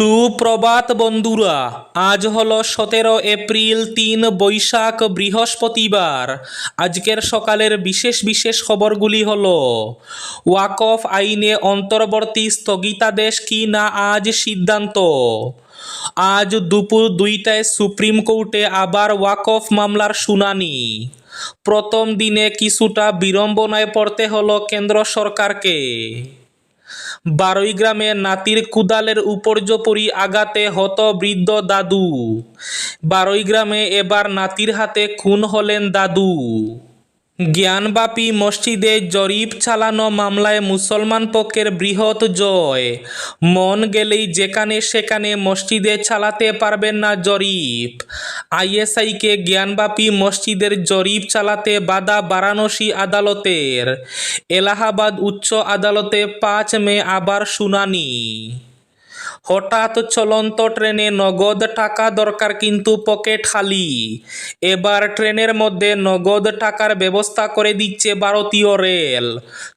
সুপ্রভাত বন্ধুরা, আজ হলো সতেরো এপ্রিল তিন বৈশাখ বৃহস্পতিবার। আজকের সকালের বিশেষ বিশেষ খবরগুলি হল, ওয়াকফ আইনে অন্তর্বর্তী স্থগিতাদেশ কি না আজ সিদ্ধান্ত? আজ দুপুর দুইটায় সুপ্রিম কোর্টে আবার ওয়াকফ মামলার শুনানি। প্রথম দিনে কিছুটা বিড়ম্বনায় পড়তে হলো কেন্দ্র সরকারকে। বারোই গ্রামে নাতির কুদালের উপর্যপরি আঘাতে হত বৃদ্ধ দাদু। বারোই গ্রামে এবার নাতির হাতে খুন হলেন দাদু। জ্ঞানবাপী মসজিদে জরিপ চালানো মামলায় মুসলমান পক্ষের বৃহৎ জয়। মন গেলেই যেখানে সেখানে মসজিদে চালাতে পারবেন না জরিপ। আইএসআইকে জ্ঞানবাপী মসজিদের জরিপ চালাতে বাধা বারাণসী আদালতের। এলাহাবাদ উচ্চ আদালতে পাঁচ মে আবার শুনানি। হঠাৎ চলন্ত ট্রেনে নগদ টাকা দরকার কিন্তু পকেট খালি। এবার ট্রেনের মধ্যে নগদ টাকার ব্যবস্থা করে দিচ্ছে ভারতীয় রেল।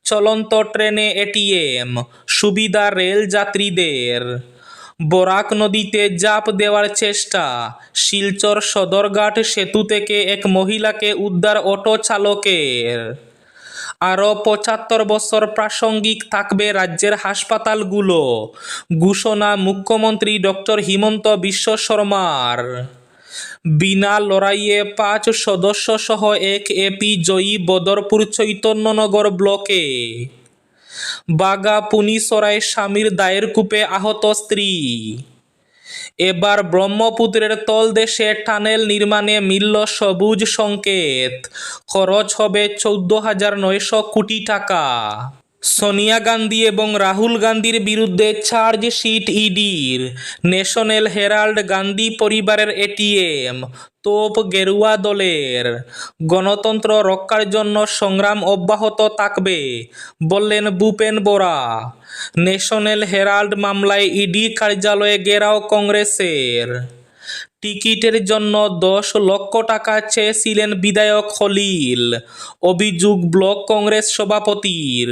চলন্ত ট্রেনে এটিএম, সুবিধা রেল যাত্রীদের। বরাক নদীতে জাপ দেওয়ার চেষ্টা। শিলচর সদরঘাট সেতু থেকে এক মহিলাকে উদ্ধার অটো চালকের। আরও পঁচাত্তর বছর প্রাসঙ্গিক থাকবে রাজ্যের হাসপাতালগুলো, ঘোষণা মুখ্যমন্ত্রী ডক্টর হিমন্ত বিশ্ব শর্মার। বিনা লড়াইয়ে পাঁচ সদস্য সহ এক এপি জয়ী বদরপুর চৈতন্যনগর ব্লকে। বাগা পুনিসরায় স্বামীর দায়ের কূপে আহত স্ত্রী। এবার ব্রহ্মপুত্রের তলদেশে টানেল নির্মাণে মিলল সবুজ সংকেত। খরচ হবে চৌদ্দ হাজার নয়শো কোটি টাকা। সোনিয়া গান্ধী এবং রাহুল গান্ধীর বিরুদ্ধে চার্জশিট ইডির ন্যাশনাল হেরাল্ড গান্ধী পরিবারের এটিএম তোপ গেরুয়া দলের। গণতন্ত্র রক্ষার জন্য সংগ্রাম অব্যাহত থাকবে, বললেন ভূপেন বোরা। ন্যাশনাল হেরাল্ড মামলায় ইডি কার্যালয়ে গেরাও কংগ্রেসের। টিকিটের জন্য দশ লক্ষ টাকা চেয়েছিলেন বিধায়ক খলিল। অভিযোগ ব্লক কংগ্রেস সভাপতির।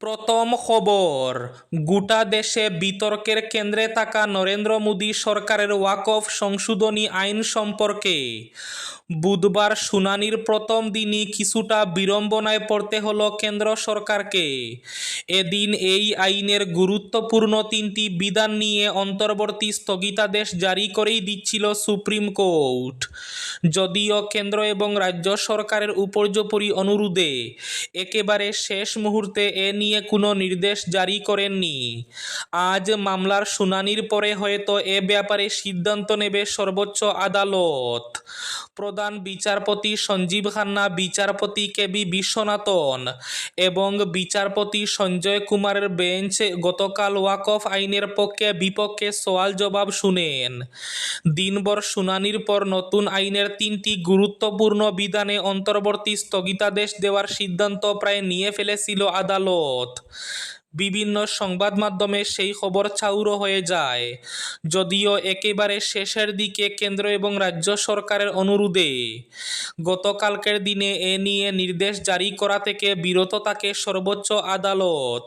প্রথম খবর গোটা দেশে বিতর্কের কেন্দ্রে থাকা নরেন্দ্র মোদী সরকারের ওয়াকফ সংশোধনী আইন সম্পর্কে। বুধবার শুনানির প্রথম দিনই কিছুটা বিড়ম্বনায় পড়তে হলো কেন্দ্র সরকারকে। এদিন এই আইনের গুরুত্বপূর্ণ তিনটি বিধান নিয়ে অন্তর্বর্তী স্থগিতাদেশ জারি করেই দিচ্ছিল সুপ্রিম কোর্ট। যদিও কেন্দ্র এবং রাজ্য সরকারের উপর্যুপরি অনুরোধে একেবারে শেষ মুহূর্তে এ নিয়ে কোনো নির্দেশ জারি করেননি। আজ মামলার শুনানির পরে হয়তো এ ব্যাপারে সিদ্ধান্ত নেবে সর্বোচ্চ আদালত। প্রধান বিচারপতি সঞ্জীব খান্না, বিচারপতি কে বি বিশ্বনাথন এবং বিচারপতি সঞ্জয় কুমারের বেঞ্চ গতকাল ওয়াকফ আইনের পক্ষে বিপক্ষে সওয়াল জবাব শুনেন। দিনভর শুনানির পর নতুন আইনের তিনটি গুরুত্বপূর্ণ বিধানে অন্তর্বর্তী স্থগিতাদেশ দেওয়ার সিদ্ধান্ত প্রায় নিয়ে ফেলেছিল আদালত। বিভিন্ন সংবাদ মাধ্যমে সেই খবর চাউরো হয়ে যায়। যদিও একেবারে শেষের দিকে কেন্দ্র এবং রাজ্য সরকারের অনুরোধে গতকালকের দিনে এ নিয়ে নির্দেশ জারি করা থেকে বিরত থাকে সর্বোচ্চ আদালত।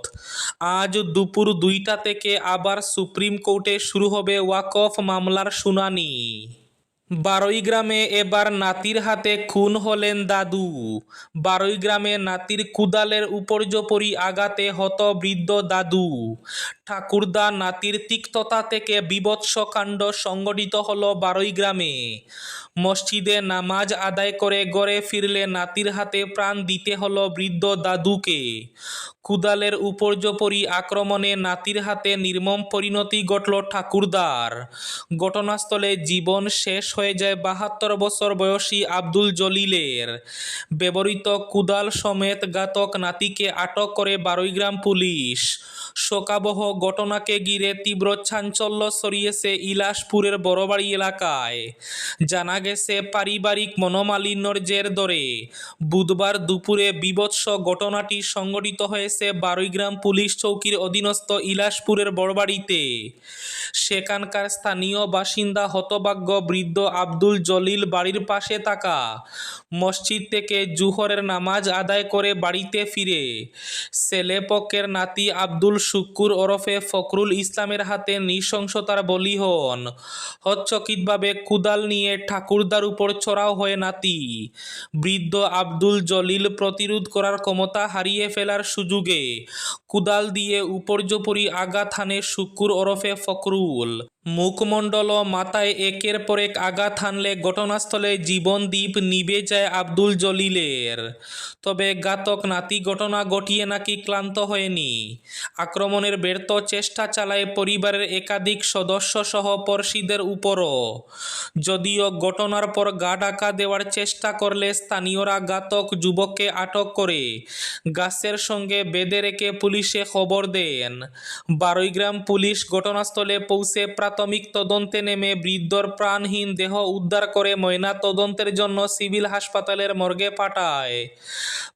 আজ দুপুর দুইটা থেকে আবার সুপ্রিম কোর্টে শুরু হবে ওয়াকফ মামলার শুনানি। বারোই গ্রামে এবার নাতির হাতে খুন হলেন দাদু। বারোই গ্রামে নাতির কুদালের উপর্যপরি আঘাতে হত বৃদ্ধ দাদু। ঠাকুরদা নাতির তিক্ততা থেকে বিভৎস কাণ্ড সংগঠিত হল বারোই গ্রামে। মসজিদে নামাজ আদায় করে গড়ে ফিরলে নাতির হাতে প্রাণ দিতে হলো বৃদ্ধ দাদুকে। কুদালের উপর্যপরি আক্রমণে নাতির হাতে নির্মম পরিণতি ঘটল ঠাকুরদার। ঘটনাস্থলে জীবন শেষ হয়ে যায় বাহাত্তর বছর বয়সী আব্দুল জলিলের। ব্যবহৃত কুদাল সমেত ঘাতক নাতিকে আটক করে বারৈগ্রাম পুলিশ। শোকাবহ ঘটনাকে ঘিরে তীব্র চাঞ্চল্য ছড়িয়েছে ইলাসপুরের বড়বাড়ি এলাকায়। জানা গেছে, পারিবারিক মনোমালিন্যর জের ধরে বুধবার দুপুরে বিভৎস ঘটনাটি সংঘটিত হয়েছে বারৈগ্রাম পুলিশ চৌকির অধীনস্থ ইলাসপুরের বড়বাড়িতে। সেখানকার স্থানীয় বাসিন্দা হতভাগ্য বৃদ্ধ আব্দুল জলিল বাড়ির পাশে থাকা। মসজিদ থেকে জুহরের নামাজ আদায় করে বাড়িতে ফিরে। ছেলেপক্ষের নাতি আব্দুল শুক্কুর ওরফে ফখরুল ইসলামের হাতে নৃশংসতার বলি হন। হচ্চকিতভাবে কুদাল নিয়ে ঠাকুরদার উপর চড়াও হয়ে নাতি। বৃদ্ধ আব্দুল জলিল প্রতিরোধ করার ক্ষমতা হারিয়ে ফেলার সুযোগে কুদাল দিয়ে উপর্যপরি আঘাত হানে শুকুর ওরফে ফখরুল। মুখমণ্ডল মাথায় একের পর এক আঘাত হানলে ঘটনাস্থলে জীবনদীপ নিভে যায় আব্দুল জলিলের। তবে ঘাতক নাতি ঘটনা ঘটিয়ে নাকি ক্লান্ত হয়নি। আক্রমণের ব্যর্থ চেষ্টা চালায় পরিবারের একাধিক সদস্য সহ পড়শিদের উপরও। যদিও ঘটনার পর গা ঢাকা দেওয়ার চেষ্টা করলে স্থানীয়রা ঘাতক যুবককে আটক করে গাছের সঙ্গে বেঁধে রেখে পুলিশে খবর দেন। বারৈগ্রাম পুলিশ ঘটনাস্থলে পৌঁছে প্রাথমিক তদন্তে নেমে বৃদ্ধর প্রাণহীন দেহ উদ্ধার করে ময়না তদন্তের জন্য সিভিল হাসপাতালের মর্গে পাঠায়।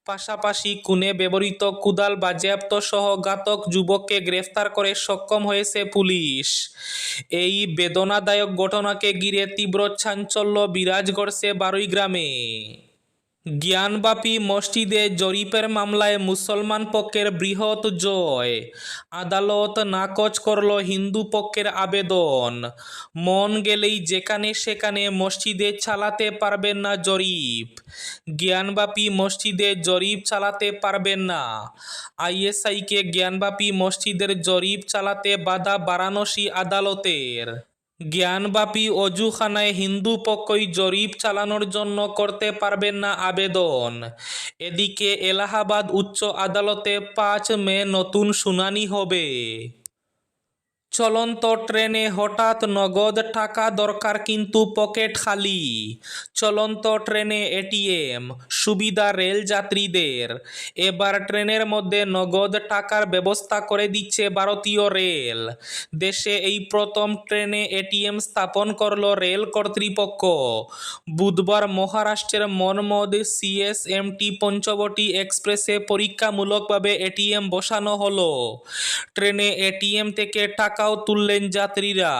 পাশাপাশি খুনে ব্যবহৃত কুদাল বাজেয়াপ্ত সহ ঘাতক যুবককে গ্রেফতার করে সক্ষম হয়েছে পুলিশ। এই বেদনাদায়ক ঘটনাকে ঘিরে তীব্র চাঞ্চল্য বিরাজ করছে বারুই গ্রামে জ্ঞানবাপী মসজিদে জরিপের মামলায় মুসলমান পক্ষের বৃহৎ জয়। আদালত নাকচ করল হিন্দু পক্ষের আবেদন। মন গেলেই যেখানে সেখানে মসজিদে চালাতে পারবেন না জরিপ। জ্ঞানবাপী মসজিদে জরিপ চালাতে পারবেন না। আইএসআইকে জ্ঞানবাপী মসজিদের জরিপ চালাতে বাধা বারাণসী আদালতের। জ্ঞানবাপী অজুখানায় হিন্দু পক্ষই জরিপ চালানোর জন্য করতে পারবেন না আবেদন। এদিকে এলাহাবাদ উচ্চ আদালতে পাঁচ মে নতুন শুনানি হবে। চলন্ত ট্রেনে হঠাৎ নগদ টাকা দরকার কিন্তু পকেট খালি। চলন্ত ট্রেনে এটিএম সুবিধা রেল যাত্রীদের। এবার ট্রেনের মধ্যে নগদ টাকার ব্যবস্থা করে দিচ্ছে ভারতীয় রেল। দেশে এই প্রথম ট্রেনে এটিএম স্থাপন করল রেল কর্তৃপক্ষ। বুধবার মহারাষ্ট্রের মনমদ সিএসএমটি পঞ্চবটি এক্সপ্রেসে পরীক্ষামূলকভাবে এটিএম বসানো হলো। ট্রেনে এটিএম থেকে টাকাও তুললেন যাত্রীরা।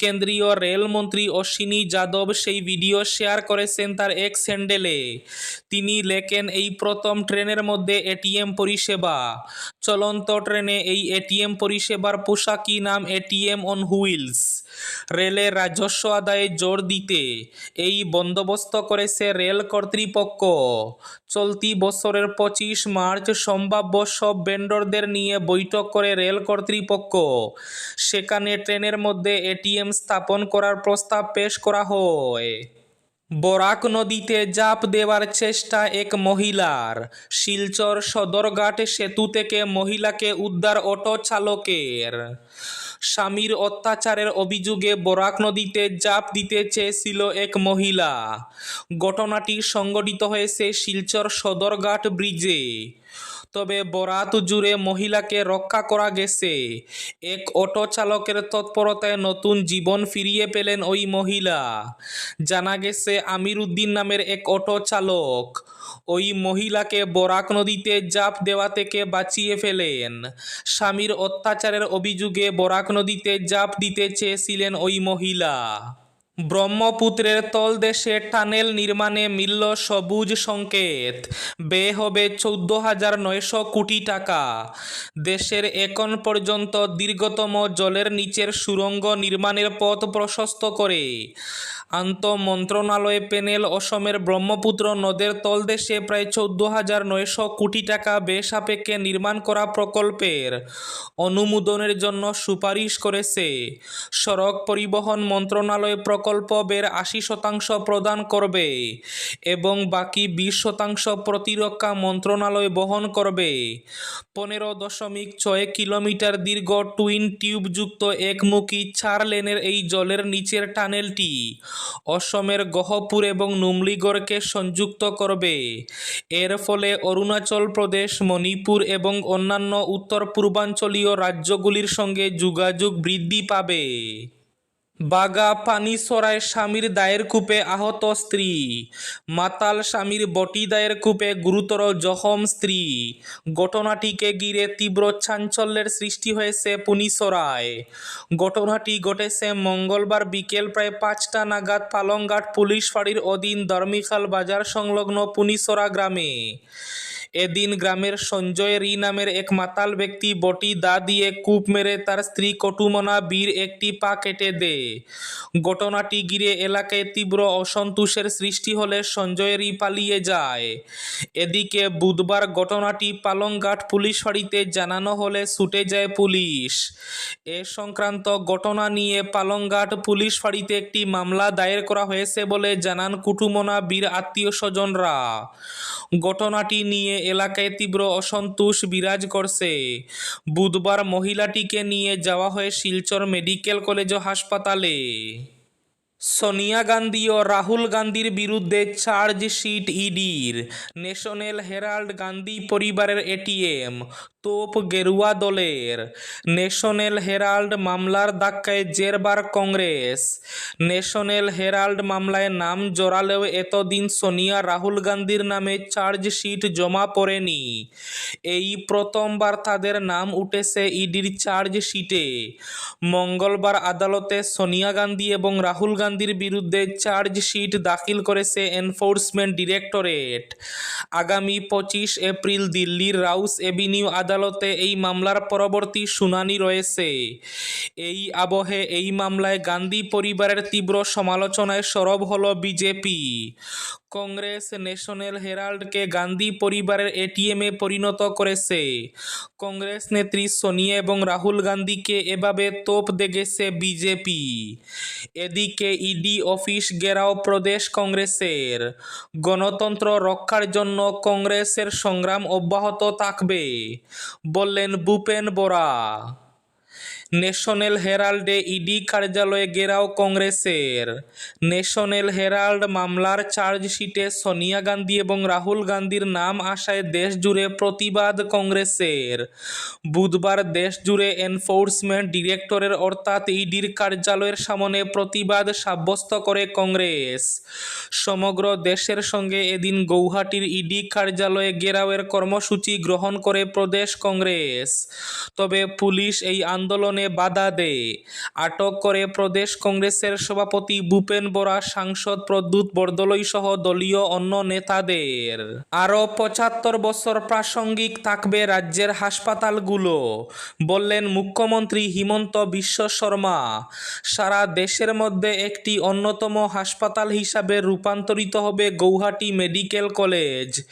কেন্দ্রীয় রেলমন্ত্রী অশ্বিনী যাদব সেই ভিডিও শেয়ার করেছেন তার এক্স স্যান্ডেলে। তিনি লেখেন, এই প্রথম ট্রেনের মধ্যে এটিএম পরিষেবা। চলন্ত ট্রেনে এই এটিএম পরিষেবার পোশাকি নাম এটিএম অন হুইলস। রেলের রাজস্ব আদায়ে জোর দিতে। এই বন্দোবস্ত করেছে রেল কর্তৃপক্ষ। চলতি বছরের পঁচিশ মার্চ সম্ভাব্য সব ভেন্ডরদের নিয়ে বৈঠক করে রেল কর্তৃপক্ষ। সেখানে ট্রেনের মধ্যে এটিএম স্থাপন করার প্রস্তাব পেশ করা হয়। বরাক নদীতে জাপ দেওয়ার চেষ্টা এক মহিলার। শিলচর সদরঘাট সেতু থেকে মহিলাকে উদ্ধার অটো চালকের। স্বামীর অত্যাচারের অভিযোগে বরাক নদীতে জাপ দিতে চেয়েছিল এক মহিলা। ঘটনাটি সংগঠিত হয়েছে শিলচর সদরঘাট ব্রিজে। তবে বরাত জুড়ে মহিলাকে রক্ষা করা গেছে। এক অটো চালকের তৎপরতায় নতুন জীবন ফিরিয়ে পেলেন ওই মহিলা। জানা গেছে আমির উদ্দিন নামের এক অটো চালক। ওই মহিলাকে বরাক নদীতে জাপ দেওয়া থেকে বাঁচিয়ে ফেলেন। স্বামীর অত্যাচারের অভিযোগে বরাক নদীতে জাপ দিতে চেয়েছিলেন ওই মহিলা। ব্রহ্মপুত্রের তলদেশে টানেল নির্মাণে মিলল সবুজ সংকেত। বে হবে চৌদ্দ হাজার নয়শো কোটি টাকা। দেশের এখন পর্যন্ত দীর্ঘতম জলের নিচের সুরঙ্গ নির্মাণের পথ প্রশস্ত করে। আন্ত মন্ত্রণালয় প্যানেল অসমের ব্রহ্মপুত্র নদের তলদেশে প্রায় চৌদ্দ হাজার নয়শো কোটি টাকা বেসাপেক্ষে নির্মাণ করা প্রকল্পের অনুমোদনের জন্য সুপারিশ করেছে। সড়ক পরিবহন মন্ত্রণালয় প্রকল্প বের আশি শতাংশ প্রদান করবে এবং বাকি বিশ শতাংশ প্রতিরক্ষা মন্ত্রণালয় বহন করবে। পনেরো দশমিক ছয় কিলোমিটার দীর্ঘ টুইন টিউবযুক্ত একমুখী চার লেনের এই জলের নিচের টানেলটি অসমের গহপুর এবং নুমলিগড়কে সংযুক্ত করবে। এর ফলে অরুণাচল প্রদেশ, মণিপুর এবং অন্যান্য উত্তর পূর্বাঞ্চলীয় রাজ্যগুলির সঙ্গে যোগাযোগ বৃদ্ধি পাবে। বাগা পানিসরায় স্বামীর দায়ের কূপে আহত স্ত্রী। মাতাল স্বামীর বটি দায়ের কূপে গুরুতর জখম স্ত্রী। ঘটনাটিকে ঘিরে তীব্র চাঞ্চল্যের সৃষ্টি হয়েছে পুনিসরায় ঘটনাটি ঘটেছে মঙ্গলবার বিকেল প্রায় পাঁচটা নাগাদ পালংঘাট পুলিশ ফাঁড়ির অধীন ধর্মিখাল বাজার সংলগ্ন পুনিসরা গ্রামে। এদিন গ্রামের সঞ্জয় রি নামের এক মাতাল ব্যক্তি বটি দা দিয়ে কূপ মেরে তার স্ত্রী কটুমনা বীর একটি পা কেটে দেয়। ঘটনাটি ঘিরে এলাকায় তীব্র অসন্তোষের সৃষ্টি হলে সঞ্জয় রি পালিয়ে যায়। এদিকে বুধবার ঘটনাটি পালংঘাট পুলিশ ফাঁড়িতে জানানো হলে ছুটে যায় পুলিশ। এ সংক্রান্ত ঘটনা নিয়ে পালংঘাট পুলিশ ফাঁড়িতে একটি মামলা দায়ের করা হয়েছে বলে জানান কুটুমনা বীর আত্মীয় স্বজনরা। ঘটনাটি নিয়ে এলাকায় তীব্র অসন্তোষ বিরাজ করছে। বুধবার মহিলাটিকে নিয়ে যাওয়া হয় শিলচর মেডিকেল কলেজ ও হাসপাতালে। সোনিয়া গান্ধী ও রাহুল গান্ধীর বিরুদ্ধে চার্জশিট ইডির। ন্যাশনাল হেরাল্ড গান্ধী পরিবারের এটিএম, তোপ গেরুয়া দলের। ন্যাশনাল হেরাল্ড মামলার ধাক্কায় জেরবার কংগ্রেস। ন্যাশনাল হেরাল্ড মামলায় নাম জড়ালেও এতদিন সোনিয়া রাহুল গান্ধীর নামে চার্জশিট জমা পড়েনি। এই প্রথমবার তাদের নাম উঠেছে ইডির চার্জশিটে মঙ্গলবার আদালতে সোনিয়া গান্ধী এবং রাহুল গান্ধীর বিরুদ্ধে চার্জশিট দাখিল করেছে এনফোর্সমেন্ট ডিরেক্টরেট। আগামী পঁচিশ এপ্রিল দিল্লির রাউস এভিনিউ আদালতে এই মামলার পরবর্তী শুনানি রয়েছে। এই আবহে এই মামলায় গান্ধী পরিবারের তীব্র সমালোচনায় সরব হল বিজেপি। কংগ্রেস ন্যাশনাল হেরাল্ডকে গান্ধী পরিবারের এটিএমে পরিণত করেছে। কংগ্রেস নেত্রী সোনিয়া এবং রাহুল গান্ধীকে এভাবে তোপ দেগেছে বিজেপি। এদিকে ইডি অফিস গেরাও প্রদেশ কংগ্রেসের। গণতন্ত্র রক্ষার জন্য কংগ্রেসের সংগ্রাম অব্যাহত থাকবে, বললেন ভূপেন বোরা। ন্যাশনাল হেরাল্ডে ইডি কার্যালয়ে গেরাও কংগ্রেসের। ন্যাশনাল হেরাল্ড মামলার চার্জশিটে সোনিয়া গান্ধী এবং রাহুল গান্ধীর নাম আসায় দেশজুড়ে প্রতিবাদ কংগ্রেসের। বুধবার দেশজুড়ে এনফোর্সমেন্ট ডিরেক্টরের অর্থাৎ ইডির কার্যালয়ের সামনে প্রতিবাদ সাব্যস্ত করে কংগ্রেস। সমগ্র দেশের সঙ্গে এদিন গৌহাটির ইডি কার্যালয়ে গেরাওয়ের কর্মসূচি গ্রহণ করে প্রদেশ কংগ্রেস। তবে পুলিশ এই আন্দোলনে বাধা দেয়। আটক করে প্রদেশ কংগ্রেসের সভাপতি ভূপেন বরা, সাংসদ প্রদ্যুৎ বরদলৈ সহ দলীয় অন্য নেতাদের। আরও পঁচাত্তর বছর প্রাসঙ্গিক থাকবে রাজ্যের হাসপাতালগুলো, বললেন মুখ্যমন্ত্রী হিমন্ত বিশ্ব শর্মা। সারা দেশের মধ্যে একটি অন্যতম হাসপাতাল হিসাবে রূপান্তরিত হবে গৌহাটি মেডিকেল কলেজ।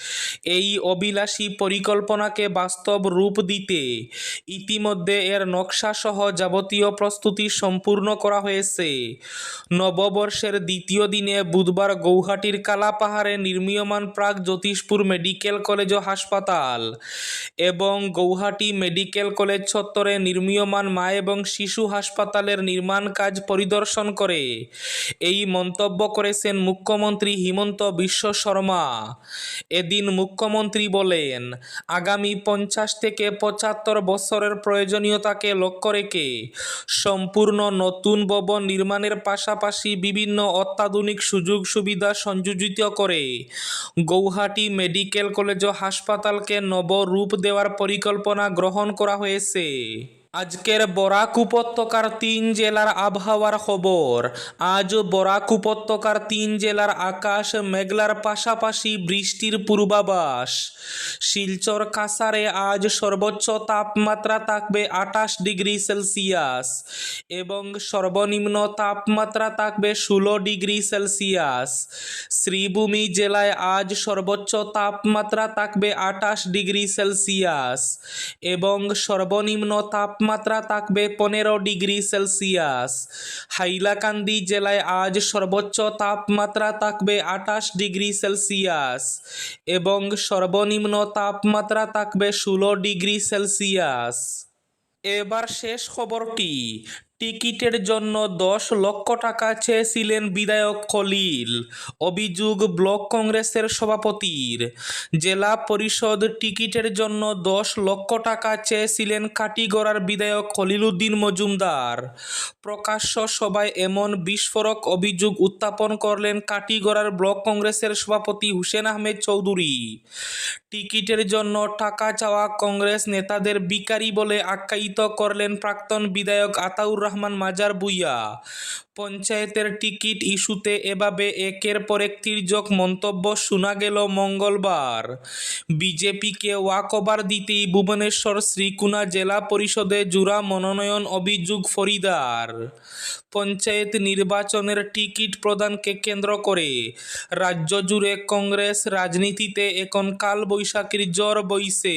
এই অবিলাসী পরিকল্পনাকে বাস্তব রূপ দিতে ইতিমধ্যে এর নকশা সহ যাবতীয় প্রস্তুতি সম্পূর্ণ করা হয়েছে। নববর্ষের দ্বিতীয় দিনে বুধবার গৌহাটির কালাপাহাড়ে নির্মীয়মান প্রাক জ্যোতিষপুর মেডিকেল কলেজ ও হাসপাতাল এবং গৌহাটি মেডিকেল কলেজ চত্বরে নির্মীয়মান মা এবং শিশু হাসপাতালের নির্মাণ কাজ পরিদর্শন করে। এই মন্তব্য করেছেন মুখ্যমন্ত্রী হিমন্ত বিশ্ব শর্মা। এদিন মুখ্যমন্ত্রী বলেন, আগামী পঞ্চাশ থেকে পঁচাত্তর বছরের প্রয়োজনীয়তাকে লক্ষ্য রেখে সম্পূর্ণ নতুন ভবন নির্মাণের পাশাপাশি বিভিন্ন অত্যাধুনিক সুযোগ সুবিধা সংযোজিত করে। গৌহাটি মেডিকেল কলেজ ও হাসপাতালকে নব রূপ দেওয়ার পরিকল্পনা গ্রহণ করা হয়েছে। আজকের বরাক উপত্যকার তিন জেলার আবহাওয়ার খবর। আজ বরাক উপত্যকার তিন জেলার আকাশ মেঘলার পাশাপাশি বৃষ্টির পূর্বাভাস। শিলচর কাসারে আজ সর্বোচ্চ তাপমাত্রা থাকবে আঠাশ ডিগ্রি সেলসিয়াস এবং সর্বনিম্ন তাপমাত্রা থাকবে ষোলো ডিগ্রি সেলসিয়াস। শ্রীভূমি জেলায় আজ সর্বোচ্চ তাপমাত্রা থাকবে আঠাশ ডিগ্রি সেলসিয়াস এবং সর্বনিম্ন তাপমাত্রা থাকবে পনেরো ডিগ্রি সেলসিয়াস। হাইলাকান্দি জেলায় আজ সর্বোচ্চ তাপমাত্রা থাকবে আঠাশ ডিগ্রি সেলসিয়াস এবং সর্বনিম্ন তাপমাত্রা থাকবে ষোলো ডিগ্রি সেলসিয়াস। এবার শেষ খবরটি টিকিটের জন্য দশ লক্ষ টাকা চেয়েছিলেন বিধায়ক খলিল। অভিযোগ, ব্লক কংগ্রেসের সভাপতির। জেলা পরিষদ টিকিটের জন্য দশ লক্ষ টাকা চেয়েছিলেন কাটিগড়ার বিধায়ক খলিলুদ্দিন মজুমদার। প্রকাশ্য সভায় এমন বিস্ফোরক অভিযোগ উত্থাপন করলেন কাটিগড়ার ব্লক কংগ্রেসের সভাপতি হুসেন আহমেদ চৌধুরী। টিকিটের জন্য টাকা চাওয়া কংগ্রেস নেতাদের বিকারী বলে আখ্যায়িত করলেন প্রাক্তন বিধায়ক আতাউর রহমান মাজার বুইয়া। পঞ্চায়েতের টিকিট ইস্যুতে এভাবে একের পর এক তির্যক মন্তব্য শোনা গেল মঙ্গলবার। বিজেপিকে ওয়াকওভার দিতেই ভুবনেশ্বর শ্রীকুনা জেলা পরিষদে জোড়া মনোনয়ন অভিযোগ ফরিদার। পঞ্চায়েত নির্বাচনের টিকিট প্রদানকে কেন্দ্র করে রাজ্য জুড়ে কংগ্রেস রাজনীতিতে এখন কালবৈশাখীর জ্বর বইছে।